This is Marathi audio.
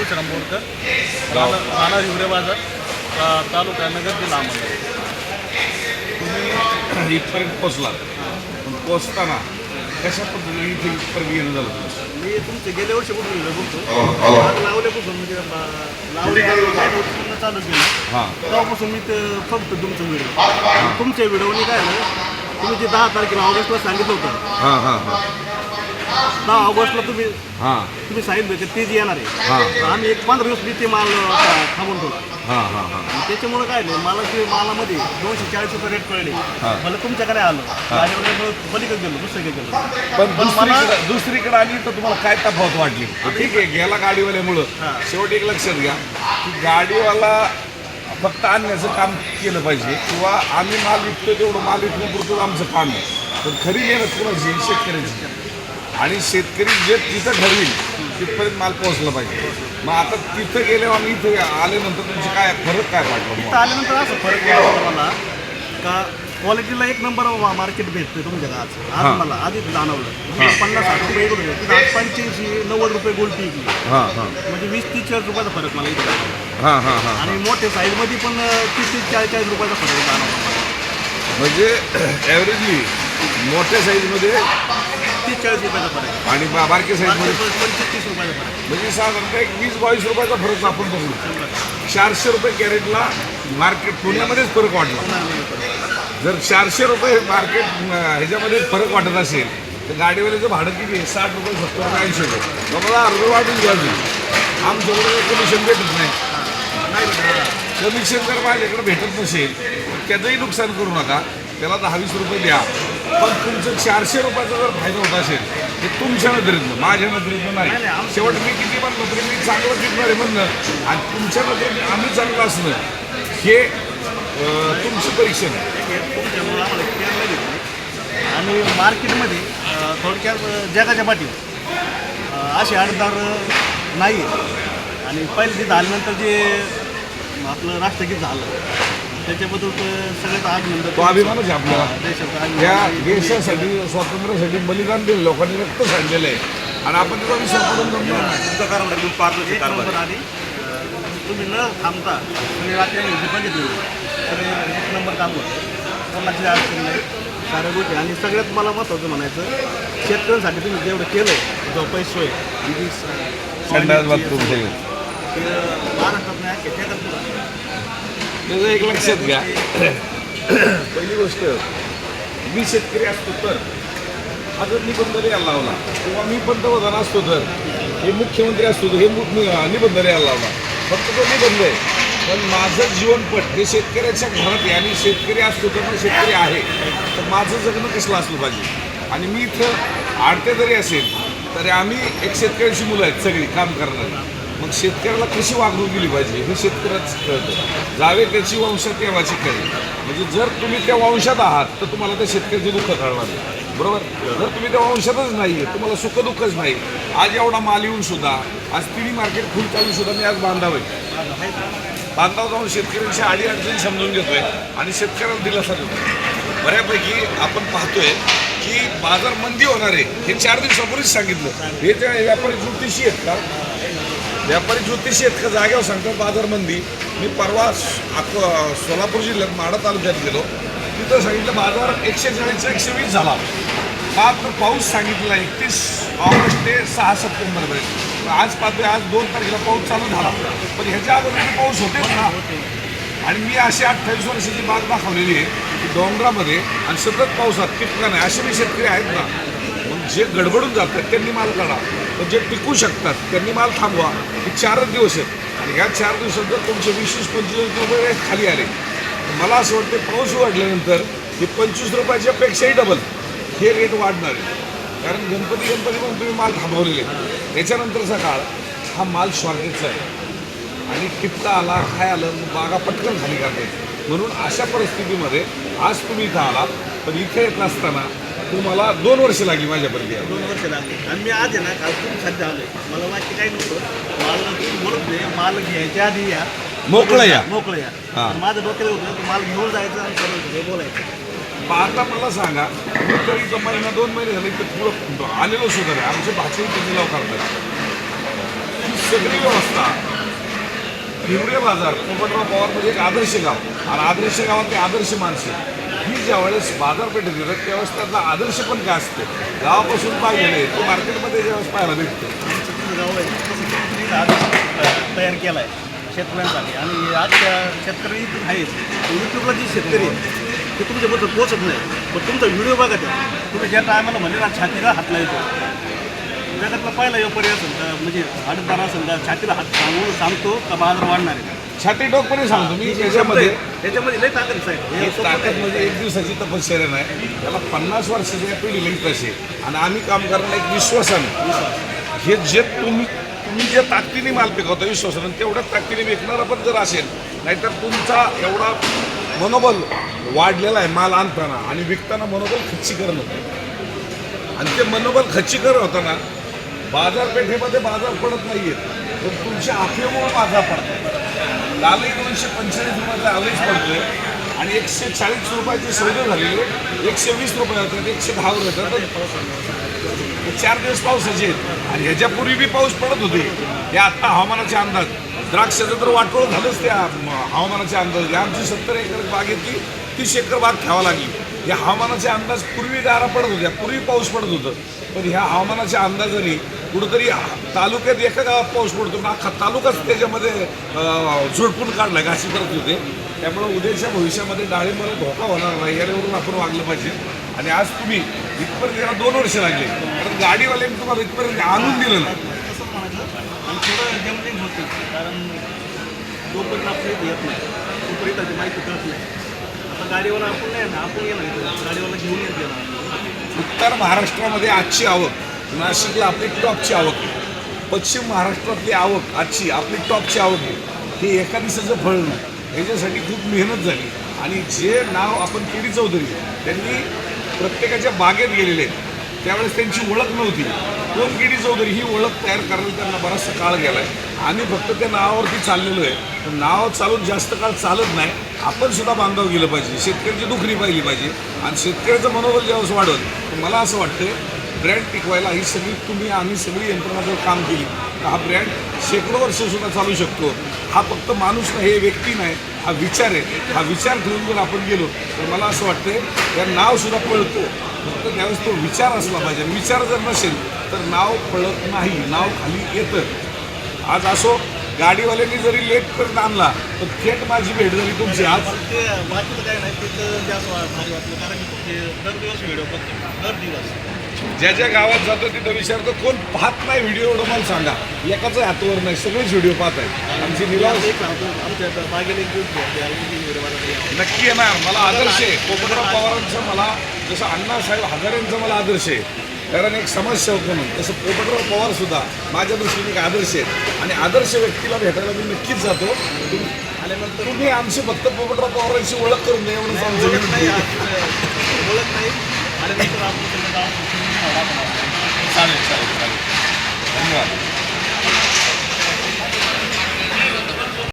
तुळशीराम बोरकर राहणार हिवरे बाजार तालुका नगर जिल्हा अहमदनगर. तुम्ही इथपर्यंत पोचलात पण पोचताना कशा पद्धतीने इथे इथपर्यंत येणं झालं मी तुमचे गेल्या वर्षी कुठून व्हिडिओ बघतो आग लावल्यापासून म्हणजे अं, लावले पूर्ण चालू केलं. हां. तेव्हापासून मी ते फक्त तुमचं व्हिडिओ तुमच्या व्हिडिओनी काय झालं? तुम्ही जे दहा तारखेला ऑगस्टला सांगितलं होतं. हां हां हां. दहा ऑगस्टला तुम्ही हां. तुम्ही सांगितलं की ते जे येणार आहे. हां. तर आम्ही एक पंधरा दिवस मी ते माल अं, थांबून ठेवला. हां हां हां. त्याच्यामुळे काय नाही मला ते मालामध्ये दोनशे चाळीस रुपये रेट कळले. हा. मला तुमच्याकडे आलं. गाडीवर पलीकडे गेलो दुसरीकडे गेलो. पण पण मला दुसरीकडे दुसरीकडे आली तर तुम्हाला काय तफावत वाटली? ठीक आहे गेला गाडीवाल्यामुळं. हां. शेवटी एक लक्षात घ्या की गाडीवाला फक्त आणण्याचं काम केलं पाहिजे किंवा आम्ही माल विकतो तेवढं माल विकण्यापुरतं आमचं काम आहे. पण खरी मेहनत कोणाची? आहे? शेतकऱ्याची. आणि शेतकरी जे तिथं ठरविल तिथपर्यंत माल पोहोचला पाहिजे मग आता तिथं गेल्यावर आम्ही इथे आल्यानंतर तुमची काय फरक काय वाटलं? आल्यानंतर असं फरक वाटला मला का क्वालिटीला एक नंबर मार्केट भेटतोय तुमच्या आज आज. मला आधीच जाणवलं पन्नास साठ रुपये होते तिथं आज पंच्याऐंशी नव्वद रुपये हां हां म्हणजे वीस तीस चाळीस रुपयाचा फरक मला इथे जाणवला. हां हां हां आणि मोठ्या साईजमध्ये पण तीस तीस चाळीस चाळीस रुपयाचा फरक जाणवला. म्हणजे ॲव्हरेजली मोठ्या साईजमध्ये तीस चाळीस रुपयाचा फरक आणि बा- बारक्या साईजमध्ये पंचवीस तीस रुपयाचा फरक म्हणजे साधारणतः एक वीस बावीस रुपयाचा फरक आपण बघू. चारशे रुपये कॅरेटला मार्केट पुण्यामध्येच फरक वाटला. जर चारशे रुपये मार्केट अं, ह्याच्यामध्ये फरक वाटत असेल तर गाडीवाल्याचं भाडं किती आहे? साठ रुपये सत्तर रुपये ऐंशी रुपये. मग मला अर्ध वाटून घ्या आमच्याकडे कमिशन भेटत नाही. नाही. कमिशन जर माझ्याकडे भेटत नसेल तर त्याचंही नुकसान करू नका. त्याला दहा वीस रुपये द्या. पण तुमचं चारशे रुपयाचा जर फायदा होत असेल ते तुमच्या नजरेतनं माझ्या नजरेतनं नाही, शेवट मी किती म्हणलं तरी मी चांगलं विकणार आहे म्हणणं आणि तुमच्या नजरेत आम्ही चांगलं असणं हे तुमचं परीक्षण हे आणि मार्केटमध्ये थोडक्यात जगाच्या पाठीवर अं, असे अडदार नाही आणि पहिले जे झाल्यानंतर जे आपलं राष्ट्रगीत झालं त्याच्याबद्दल तर सगळ्यात अभिनंदन तो अभिमानच आहे आपल्याला. देशाचा या. देशासाठी स्वातंत्र्यासाठी बलिदान दिलं लोकांनी रक्त सांडलेलं आहे. आणि आपण त्याचा जमणार नाही. एक नंबर आणि तुम्ही न थांबता तुम्ही रात्री बघितले सगळे एक नंबर काम होतं. कोणाची अडचण नाही. साऱ्या गोष्टी. आणि सगळ्यात मला महत्त्वाचं म्हणायचं शेतकऱ्यांसाठी तुम्ही जेवढं केलं जो पैसोय आणि महाराष्ट्रात नाही. त्याचं एक लक्षात घ्या. पहिली गोष्ट मी शेतकरी असतो तर हा जर निबंध लिहायला लावला किंवा मी पंतप्रधान असतो तर हे मुख्यमंत्री असतो तर हे निबंध लिहायला लावला. फक्त तो निबंध आहे. पण माझं जीवनपट हे शेतकऱ्याच्या घरात आहे आणि शेतकरी असतो तर मग शेतकरी आहे. तर माझं जगणं कसलं असलं पाहिजे? आणि मी इथं आडते जरी असेल तरी आम्ही एक शेतकऱ्याची मुलं आहेत सगळी काम करणारी. मग शेतकऱ्याला कशी वागणूक दिली पाहिजे हे शेतकऱ्याच कळतं. जावे त्याची वंशात येवाची कळेल म्हणजे जर तुम्ही त्या वंशात आहात तर तुम्हाला त्या शेतकऱ्याचे दुःख कळणार नाही. बरोबर? जर तुम्ही त्या वंशातच नाही आहे तुम्हाला सुखदुःखच नाही. आज एवढा माल येऊन सुद्धा आज तिन्ही मार्केट फुल चालून सुद्धा मी आज बांधावे बांधाव जाऊन शेतकऱ्यांची आडी अडचणी समजून घेतोय आणि शेतकऱ्याला दिलासा देतोय. बऱ्यापैकी आपण पाहतोय की बाजार मंदी होणार आहे हे चार दिवसापूर्वीच सांगितलं. हे त्या व्यापारी ज्योतिषी आहेत का? व्यापारी ज्योतिषी आहेत का जागेवर सांगतात बाजार मंदी मी परवा अको- सोलापूर जिल्ह्यात माडा तालुक्यात गेलो. तिथं सांगितलं बाजार एकशे चाळीसचा एकशे वीस झाला. मात्र पाऊस सांगितला एकतीस ऑगस्ट ते सहा सप्टेंबरपर्यंत आज पाहतोय आज दोन तारखेला पाऊस चालू झाला. पण ह्याच्या अगोदर पाऊस होते ना. आणि मी अशी अठ्ठावीस वर्षाची बाग दाखवलेली आहे की डोंगरामध्ये आणि सतत पावसात टिपका नाही असे मी शेतकरी आहेत ना. मग जे गडबडून जातात त्यांनी माल काढा. म्हणजे जे टिकू शकतात. त्यांनी माल थांबवा. हे चारच दिवस आहेत. आणि ह्या चार दिवसात जर तुमचे वीस पंचवीस रुपये खाली आले मला असं वाटतं पाऊस वाढल्यानंतर हे पंचवीस रुपयाच्या पेक्षाही डबल हे रेट वाढणार आहे. कारण गणपती गणपती पण तुम्ही माल थांबवलेले त्याच्यानंतरचा काळ हा माल शॉर्टेजचा आहे. आणि टिपका आला काय आलं मग बागा पटकन खाली करते म्हणून अशा परिस्थितीमध्ये आज तुम्ही इथं आला पण इथे येत नसताना तुम्हाला दोन वर्ष लागली माझ्यापर्यंत यायला. दोन वर्ष लागले. आणि मी आज आहे ना काल खूप सध्या आलोय. मला माहिती काही नव्हतं माल तुम्ही बोलत नाही माल घ्यायच्या आधी या. मोकळं या. मोकळं या. हा. तर माझं डोक्यात होतं की माल घेऊन जायचं आणि हे बोलायचं. मग आता मला सांगा मी तरी महिना दोन महिने झाले इथं पुढं आलेलो सुद्धा आहे आमचे भाषे इथे निलाव करतात. सगळी व्यवस्था हिवरे बाजार पोपटराव पवार म्हणजे एक आदर्श गाव. आणि आदर्श गावात ते आदर्श माणसं. ही ज्यावेळेस बाजारपेठेत येतात त्यावेळेस त्यातला आदर्श पण काय असते? गावापासून पाय आहे ते मार्केटमध्ये ज्यावेळेस पाहायला भेटतं. गाव आहे. तुम्ही तयार केला आहे शेतकऱ्यांसाठी. आणि आजच्या शेतकरी आहेत. यूट्यूबला जे शेतकरी आहेत ते तुमच्याबद्दल पोचत नाही. पण तुमचा व्हिडिओ बघा त्या. तुम्ही ज्या टायमाला म्हणजे ना छातीला हात लावतो जगातला पहिला व्यापारी पर्याय असेल तर म्हणजे आडतदार असेल तर छातीला हात सांगून सांगतो का बाजार वाढणार आहे? छाती टोकपणे सांगतो मी त्याच्यामध्ये. त्याच्यामध्ये लय ताकद साहेब. एक ताकद नाही. म्हणजे एक दिवसाची तपश्चर्या नाही. त्याला पन्नास वर्षाच्या पिढी तसे आणि आम्ही काम करणार एक विश्वासानं. हे जे तुम्ही तुम्ही जे ताकदीने माल पिकवता विश्वासानं तेवढ्याच ताकदीने विकणारा पण जर असेल नाहीतर तुमचा एवढा मनोबल वाढलेला आहे माल आणताना आणि विकताना मनोबल खच्चीकरण होतं. आणि ते मनोबल खच्चीकरण होताना बाजारपेठेमध्ये बाजार पडत नाहीयेत. तर तुमच्या आफेमुळे बाजार पडतात. लालही एक दोनशे पंचेचाळीस रुपयाचा ॲव्हरेज पडतोय. आणि एकशे चाळीस रुपयाचे सौदे झालेले एकशे वीस रुपये होतात एकशे दहावर येतात चार दिवस पावसाचे आहेत. आणि ह्याच्यापूर्वी बी पाऊस पडत होते. हे आत्ता हवामानाचे अंदाज. द्राक्षाचं तर वाटोळ झालंच त्या हवामानाच्या हवामानाचे अंदाज. या आमची सत्तर एकर बागेतली तीस एकर बाग घ्यावा लागली. या हवामानाचे अंदाज पूर्वी गारा पडत होत्या. पूर्वी पाऊस पडत होतं. पण ह्या हवामानाच्या अंदाजाने कुठंतरी तालुक्यात एका गावात पाऊस पडतो. ना अख्खा तालुकाच त्याच्यामध्ये झुडपून काढला का अशी करत होते. त्यामुळे उद्याच्या भविष्यामध्ये डाळिंबाला धोका होणार नाही याच्यावरून आपण वागलं पाहिजे. आणि आज तुम्ही इथपर्यंत याला दोन वर्ष लागले. कारण गाडीवाल्यांनी तुम्हाला इथपर्यंत आणून दिलं ना तसंच म्हणायचं आणि थोडं जमलिंग होतं कारण जोपर्यंत येत नाही तोपर्यंत त्याची माहिती कळत नाही. आता गाडीवाला आपण नाही ना आपण येणार गाडीवाला घेऊन येत येणार उत्तर महाराष्ट्रामध्ये आजची आवक. नाशिकला आपली टॉपची आवक आहे. पश्चिम महाराष्ट्रातली आवक आजची आपली टॉपची आवक आहे. हे एका दिवसाचं फळ नाही. याच्यासाठी खूप मेहनत झाली. आणि जे नाव आपण केडी चौधरी त्यांनी प्रत्येकाच्या बागेत गेलेले आहेत त्यावेळेस त्यांची ओळख नव्हती. कोण केडी चौधरी ही ओळख तयार करायला त्यांना बराचसा काळ गेला आहे आम्ही फक्त त्या नावावरती चाललेलो आहे. पण नाव चालून जास्त काळ चालत नाही. आपण सुद्धा बांधाव गेलं पाहिजे. शेतकऱ्याची दुखणी पाहिली पाहिजे. आणि शेतकऱ्याचं मनोबल जेव्हा वाढत तर मला असं वाटतं ब्रँड टिकवायला ही सगळी तुम्ही आम्ही सगळी यंत्रणा जर काम केली. तर हा ब्रँड शेकडो वर्षसुद्धा चालू शकतो. हा फक्त माणूस नाही हे व्यक्ती नाही हा विचार आहे. हा विचार घेऊन जर आपण गेलो तर मला असं वाटतं या नावसुद्धा पळतो. फक्त त्यावेळेस तो विचार असला पाहिजे. विचार जर नसेल तर नाव पळत नाही. नाव खाली येतं. आज असो गाडीवाल्यांनी जरी लेट करत आणला तर थेट माझी भेट झाली तुमची आज. ते बाकीचं काय नाही तिथं जास्त भारी वाटलं कारण की दर दिवस व्हिडिओ बघतो. दर दिवस ज्या ज्या गावात जातो तिथं विचारतो कोण पाहत नाही व्हिडिओ एवढं मला सांगा. एकाच हातवर नाही सगळेच व्हिडिओ पाहत आहेत. आमची बनवतो. नक्की येणार मला आदर्श आहे. पोपटराव पवारांचं मला जसं अण्णासाहेब हजारेंचं मला आदर्श आहे. कारण एक समाजसेवक म्हणून तसं पोपटराव पवार सुद्धा माझ्या दृष्टीने एक आदर्श आहेत. आणि आदर्श व्यक्तीला भेटायला मी नक्कीच जातो. आल्यानंतर तुम्ही आमची फक्त पोपटराव पवारांची ओळख करून द्या ओळख नाही ओळख नाही. आल्यानंतर आपण चालेल चालेल चालेल. धन्यवाद.